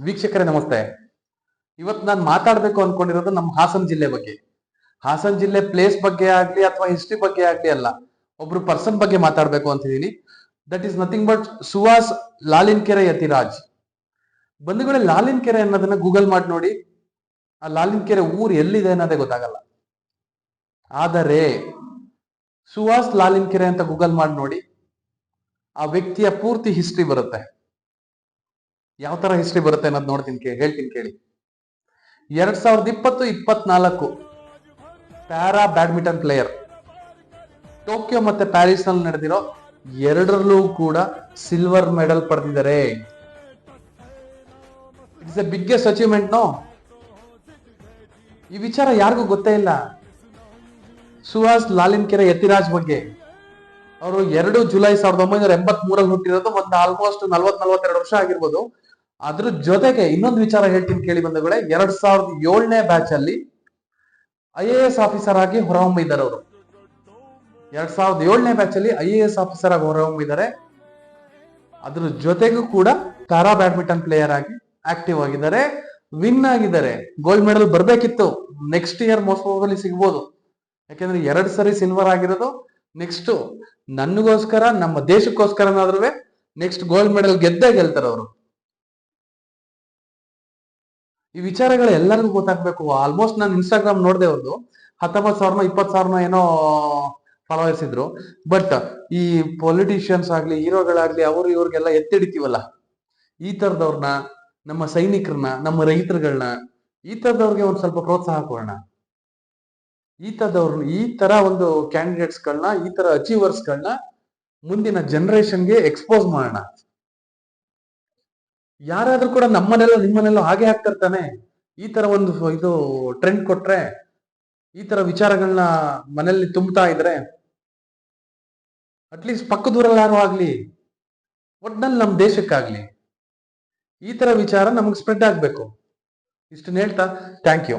ವೀಕ್ಷಕರೇ, ನಮಸ್ತೆ. ಇವತ್ತು ನಾನು ಮಾತಾಡಬೇಕು ಅನ್ಕೊಂಡಿರೋದು ನಮ್ಮ ಹಾಸನ ಜಿಲ್ಲೆ ಬಗ್ಗೆ. ಹಾಸನ ಜಿಲ್ಲೆ ಪ್ಲೇಸ್ ಬಗ್ಗೆ ಆಗ್ಲಿ ಅಥವಾ ಹಿಸ್ಟ್ರಿ ಬಗ್ಗೆ ಆಗ್ಲಿ ಅಲ್ಲ, ಒಬ್ರು ಪರ್ಸನ್ ಬಗ್ಗೆ ಮಾತಾಡಬೇಕು ಅಂತಿದ್ದೀನಿ. That is nothing but Suhas Lalinkere Yathiraj. ಬಂಧುಗಳೇ ಲಾಲಿನ್ಕೆರೆ ಅನ್ನೋದನ್ನ ಗೂಗಲ್ ಮಾಡಿ ನೋಡಿ. ಆ ಲಾಲಿನ್ಕೆರೆ ಊರು ಎಲ್ಲಿದೆ ಅನ್ನೋದೇ ಗೊತ್ತಾಗಲ್ಲ. ಆದರೆ ಸುಹಾಸ್ ಲಾಲಿನ್ಕೆರೆ ಅಂತ ಗೂಗಲ್ ಮಾಡಿ ನೋಡಿ, ಆ ವ್ಯಕ್ತಿಯ ಪೂರ್ತಿ ಹಿಸ್ಟ್ರಿ ಬರುತ್ತೆ. ಯಾವ ತರ ಹಿಸ್ಟ್ರಿ ಬರುತ್ತೆ ಅನ್ನೋದು ನೋಡ್ತೀನಿ ಕೇಳಿ ಹೇಳ್ತೀನಿ ಕೇಳಿ. ಎರಡ್ ಸಾವಿರದ ಇಪ್ಪತ್ತು, ಇಪ್ಪತ್ನಾಲ್ಕು ಪ್ಯಾರಾ ಬ್ಯಾಡ್ಮಿಂಟನ್ ಪ್ಲೇಯರ್. ಟೋಕಿಯೋ ಮತ್ತೆ ಪ್ಯಾರಿಸ್ನಲ್ಲಿ ನಡೆದಿರೋ ಎರಡರಲ್ಲೂ ಕೂಡ ಸಿಲ್ವರ್ ಮೆಡಲ್ ಪಡೆದಿದ್ದಾರೆ. It's a biggest achievement no ಈ ವಿಚಾರ ಯಾರಿಗೂ ಗೊತ್ತೇ ಇಲ್ಲ. ಸುಹಾಸ್ ಲಾಲಿನ್ ಕೆರೆ ಯತಿರಾಜ್ ಬಗ್ಗೆ. ಅವರು ಎರಡು ಜುಲೈ ಸಾವಿರದ ಒಂಬೈನೂರ ಎಂಬತ್ ಮೂರಲ್ಲಿ ಹುಟ್ಟಿರೋದು ಒಂದು ಆಲ್ಮೋಸ್ಟ್ ನಲ್ವತ್ ನಲ್ವತ್ತೆರಡು ವರ್ಷ ಆಗಿರ್ಬೋದು. ಅದ್ರ ಜೊತೆಗೆ ಇನ್ನೊಂದು ವಿಚಾರ ಹೇಳ್ತೀನಿ ಕೇಳಿ ಬಂಧುಗಳೇ, ಎರಡ್ ಸಾವಿರದ ಏಳನೇ ಬ್ಯಾಚ್ ಅಲ್ಲಿ ಐ ಎ ಎಸ್ ಆಫೀಸರ್ ಆಗಿ ಹೊರಹೊಮ್ಮಿದ್ದಾರೆ ಅವರು. ಎರಡ್ ಸಾವಿರದ ಏಳನೇ ಬ್ಯಾಚ್ ಅಲ್ಲಿ ಐ ಎ ಎಸ್ ಆಫೀಸರ್ ಆಗಿ ಹೊರಹೊಮ್ಮಿದ್ದಾರೆ. ಅದ್ರ ಜೊತೆಗೂ ಕೂಡ ಪ್ಯಾರಾ ಬ್ಯಾಡ್ಮಿಂಟನ್ ಪ್ಲೇಯರ್ ಆಗಿ ಆಕ್ಟಿವ್ ಆಗಿದ್ದಾರೆ. ವಿನ್ ಆಗಿದ್ದಾರೆ. ಗೋಲ್ಡ್ ಮೆಡಲ್ ಬರ್ಬೇಕಿತ್ತು. ನೆಕ್ಸ್ಟ್ ಇಯರ್ ಮೋಸ್ಟ್ ಪ್ರಾಬಲಿ ಸಿಗ್ಬೋದು. ಯಾಕೆಂದ್ರೆ ಎರಡ್ ಸರಿ ಸಿಲ್ವರ್ ಆಗಿರೋದು. ನೆಕ್ಸ್ಟ್ ನನಗೋಸ್ಕರ, ನಮ್ಮ ದೇಶಕ್ಕೋಸ್ಕರನಾದ್ರೂ ನೆಕ್ಸ್ಟ್ ಗೋಲ್ಡ್ ಮೆಡಲ್ ಗೆದ್ದೇ ಗೆಲ್ತಾರೆ ಅವರು. ಈ ವಿಚಾರಗಳು ಎಲ್ಲರಿಗೂ ಗೊತ್ತಾಗ್ಬೇಕು. ಆಲ್ಮೋಸ್ಟ್ ನಾನು ಇನ್ಸ್ಟಾಗ್ರಾಮ್ ನೋಡಿದೆ ಒಂದು. ಹತ್ತೊಂಬತ್ತು ಸಾವಿರನ, ಇಪ್ಪತ್ತು ಸಾವಿರನ ಏನೋ ಫಾಲೋವರ್ಸ್ ಇದ್ರು. ಬಟ್ ಈ ಪೊಲಿಟಿಷಿಯನ್ಸ್ ಆಗ್ಲಿ, ಹೀರೋಗಳಾಗ್ಲಿ, ಅವರು ಇವ್ರಿಗೆಲ್ಲ ಎತ್ತಿಡಿತೀವಲ್ಲ. ಈ ತರದವ್ರನ್ನ ನಮ್ಮ ಸೈನಿಕರನ್ನ, ನಮ್ಮ ರೈತರುಗಳನ್ನ ಈ ತರದವ್ರಿಗೆ ಒಂದು ಸ್ವಲ್ಪ ಪ್ರೋತ್ಸಾಹ ಕೊಡೋಣ. ಈ ತರದವ್ರನ್ನ ಈ ತರ ಒಂದು ಕ್ಯಾಂಡಿಡೇಟ್ಸ್ಗಳನ್ನ ಈ ತರ ಅಚೀವರ್ಸ್ಗಳನ್ನ ಮುಂದಿನ ಜನರೇಷನ್ಗೆ ಎಕ್ಸ್ಪೋಸ್ ಮಾಡೋಣ. ಯಾರಾದ್ರೂ ಕೂಡ ನಮ್ಮನೆಲ್ಲೋ, ನಿಮ್ಮನೆಲ್ಲೋ ಹಾಗೆ ಆಗ್ತಿರ್ತಾನೆ. ಈ ತರ ಒಂದು ಇದು ಟ್ರೆಂಡ್ ಕೊಟ್ರೆ, ಈ ತರ ವಿಚಾರಗಳನ್ನ ಮನೆಯಲ್ಲಿ ತುಂಬ್ತಾ ಇದ್ರೆ ಅಟ್ಲೀಸ್ಟ್ ಪಕ್ಕದೂರಲ್ಲಾರು ಆಗ್ಲಿ, ಒಟ್ನಲ್ಲಿ ನಮ್ಮ ದೇಶಕ್ಕಾಗ್ಲಿ, ಈ ತರ ವಿಚಾರ ನಮಗೆ ಸ್ಪ್ರೆಡ್ ಆಗ್ಬೇಕು. ಇಷ್ಟನ್ನ ಹೇಳ್ತಾ ಥ್ಯಾಂಕ್ ಯು